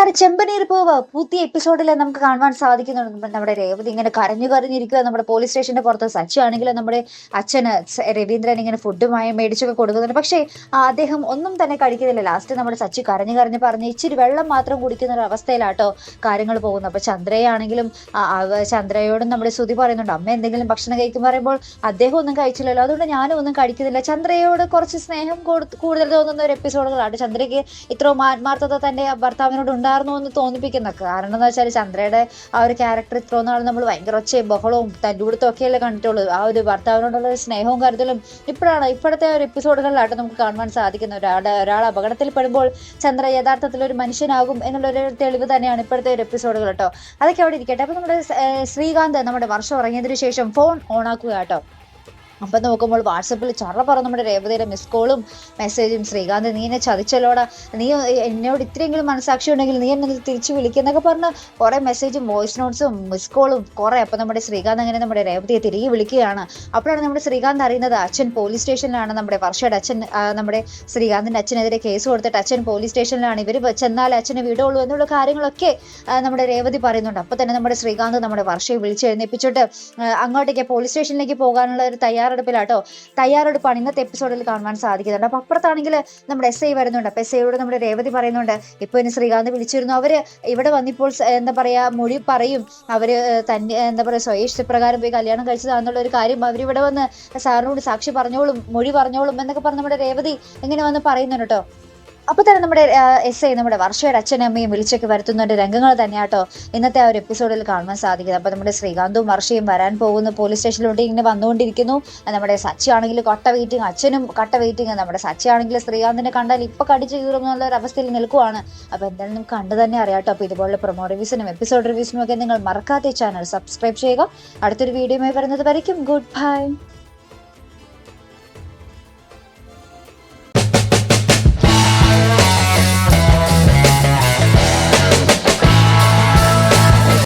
എന്താണ് ചെമ്പനീർ പോവ്? പുതിയ എപ്പിസോഡിൽ നമുക്ക് കാണുവാൻ സാധിക്കുന്നുണ്ട് നമ്മുടെ രേവതി ഇങ്ങനെ കരഞ്ഞു കരഞ്ഞിരിക്കുക നമ്മുടെ പോലീസ് സ്റ്റേഷന്റെ പുറത്ത് സച്ചി ആണെങ്കിലും നമ്മുടെ അച്ഛന് രവീന്ദ്രൻ ഇങ്ങനെ ഫുഡുമായി മേടിച്ചൊക്കെ കൊടുക്കുന്നുണ്ട്. പക്ഷേ അദ്ദേഹം ഒന്നും തന്നെ കഴിക്കുന്നില്ല. ലാസ്റ്റ് നമ്മുടെ സച്ചി കരഞ്ഞു കരഞ്ഞ് പറഞ്ഞ് ഇച്ചിരി വെള്ളം മാത്രം കുടിക്കുന്ന ഒരു അവസ്ഥയിലാട്ടോ കാര്യങ്ങൾ പോകുന്നത്. അപ്പൊ ചന്ദ്രയാണെങ്കിലും ചന്ദ്രയോടും നമ്മുടെ ശ്രുതി പറയുന്നുണ്ട് അമ്മ എന്തെങ്കിലും ഭക്ഷണം കഴിക്കും പറയുമ്പോൾ അദ്ദേഹം ഒന്നും കഴിച്ചില്ലല്ലോ. അതുകൊണ്ട് ഞാനും ഒന്നും കഴിക്കുന്നില്ല. ചന്ദ്രയോട് കുറച്ച് സ്നേഹം കൊടു- കൂടുതൽ തോന്നുന്ന ഒരു എപ്പിസോഡുകളാണ് ചന്ദ്രയ്ക്ക് ഇത്രയും ആത്മാർത്ഥത തന്റെ ഭർത്താവിനോട് ഉണ്ടായിരുന്നു എന്ന് തോന്നിപ്പിക്കുന്ന കാരണം എന്ന് വെച്ചാൽ ചന്ദ്രയുടെ ആ ഒരു ക്യാരക്ടർ ഇത്രയും നാൾ നമ്മൾ ഭയങ്കര ഒച്ചയും ബഹളവും തല്ലുപിടുത്തം ഒക്കെയല്ലേ കണ്ടിട്ടുള്ളൂ. ആ ഒരു ഭർത്താവിനോടുള്ള ഒരു സ്നേഹവും കരുതലും ഇപ്പോഴാണ് ഇപ്പോഴത്തെ ഒരു എപ്പിസോഡുകളിലായിട്ട് നമുക്ക് കാണുവാൻ സാധിക്കുന്നത് ഒരാളുടെ ഒരാൾ അപകടത്തിൽ പെടുമ്പോൾ ചന്ദ്ര യഥാർത്ഥത്തിൽ ഒരു മനുഷ്യനാകും എന്നുള്ളൊരു തെളിവ് തന്നെയാണ് ഇപ്പോഴത്തെ ഒരു എപ്പിസോഡുകൾ കേട്ടോ. അതൊക്കെ അവിടെ ഇരിക്കട്ടെ. അപ്പോൾ നമ്മുടെ ശ്രീകാന്ത് നമ്മുടെ വർഷം ഇറങ്ങിയതിന് ശേഷം ഫോൺ ഓൺ ആക്കുക കേട്ടോ അപ്പൊ നോക്കുമ്പോൾ വാട്സപ്പിൽ ചറ പറ നമ്മുടെ രേവതിയുടെ മിസ് കോളും മെസ്സേജും ശ്രീകാന്ത് നീ എന്നെ ചതിച്ചല്ലോടാ. നീ എന്നോട് ഇത്രയെങ്കിലും മനസ്സാക്ഷി ഉണ്ടെങ്കിൽ നീ എന്നെ തിരിച്ചു വിളിക്കുന്നൊക്കെ പറഞ്ഞ് കുറേ മെസ്സേജും വോയിസ് നോട്ട്സും മിസ് കോളും കുറെ. അപ്പം നമ്മുടെ ശ്രീകാന്ത് അങ്ങനെ നമ്മുടെ രേവതിയെ തിരികെ വിളിക്കുകയാണ്. അപ്പോഴാണ് നമ്മുടെ ശ്രീകാന്ത് അറിയുന്നത് അച്ഛൻ പോലീസ് സ്റ്റേഷനിലാണ് നമ്മുടെ വർഷയുടെ അച്ഛൻ നമ്മുടെ ശ്രീകാന്തിന്റെ അച്ഛനെതിരെ കേസ് കൊടുത്തിട്ട് അച്ഛൻ പോലീസ് സ്റ്റേഷനിലാണ് ഇവർ ചെന്നാൽ അച്ഛനെ വിടുള്ളൂ എന്നുള്ള കാര്യങ്ങളൊക്കെ നമ്മുടെ രേവതി പറയുന്നുണ്ട്. അപ്പോൾ തന്നെ നമ്മുടെ ശ്രീകാന്ത് നമ്മുടെ വർഷയെ വിളിച്ച് എഴുന്നേപ്പിച്ചിട്ട് അങ്ങോട്ടേക്ക് പോലീസ് സ്റ്റേഷനിലേക്ക് പോകാനുള്ള ഒരു തയ്യാറെടുപ്പിലാട്ടോ. തയ്യാറെടുപ്പാണ് ഇന്നത്തെ എപ്പിസോഡിൽ കാണുവാൻ സാധിക്കുന്നുണ്ട് അപ്പൊ അപ്പുറത്താണെങ്കിൽ നമ്മുടെ എസ് ഐ വരുന്നുണ്ട്. അപ്പൊ എസ് ഐയോട് നമ്മുടെ രേവതി പറയുന്നുണ്ട് ഇപ്പൊ ഇനി ശ്രീകാന്ത് വിളിച്ചിരുന്നു. അവർ ഇവിടെ വന്നിപ്പോൾ എന്താ പറയാ മൊഴി പറയും. അവർ തന്നെ എന്താ പറയാ സ്വയഷ്ടപ്രകാരം പോയി കല്യാണം കഴിച്ചതാണെന്നുള്ള ഒരു കാര്യം അവരിവിടെ വന്ന് സാറിനോട് സാക്ഷി പറഞ്ഞോളും മൊഴി പറഞ്ഞോളും എന്നൊക്കെ പറഞ്ഞ് നമ്മുടെ രേവതി എങ്ങനെ വന്ന് പറയുന്നുണ്ട് കേട്ടോ. അപ്പൊ തന്നെ നമ്മുടെ എസ് ഐ നമ്മുടെ വർഷയുടെ അച്ഛനും അമ്മയും വിളിച്ചൊക്കെ വരുത്തുന്ന ഒരു രംഗങ്ങൾ തന്നെയാട്ടോ ഇന്നത്തെ ആ ഒരു എപ്പിസോഡിൽ കാണുവാൻ സാധിക്കുന്നത്. അപ്പൊ നമ്മുടെ ശ്രീകാന്തും വർഷയും വരാൻ പോകുന്ന പോലീസ് സ്റ്റേഷനിലോട്ട് ഇങ്ങനെ വന്നുകൊണ്ടിരിക്കുന്നു. നമ്മുടെ സച്ചി ആണെങ്കിൽ കൊട്ട വെയിറ്റിംഗ് അച്ഛനും കട്ട വെയിറ്റിംഗ് നമ്മുടെ സച്ചി ആണെങ്കിൽ ശ്രീകാന്തിനെ കണ്ടാൽ ഇപ്പൊ കടിച്ചു കീറും എന്നുള്ള ഒരു അവസ്ഥയിൽ നിൽക്കുവാണ്. അപ്പൊ എന്തായാലും കണ്ടു തന്നെ അറിയാട്ടോ അപ്പൊ ഇതുപോലുള്ള പ്രൊമോ റിവ്യൂസിനും എപ്പിസോഡ് റിവ്യൂസിനും ഒക്കെ നിങ്ങൾ മറക്കാത്ത ചാനൽ സബ്സ്ക്രൈബ് ചെയ്യുക. അടുത്തൊരു വീഡിയോയുമായി വരുന്നത് വരയ്ക്കും. Good bye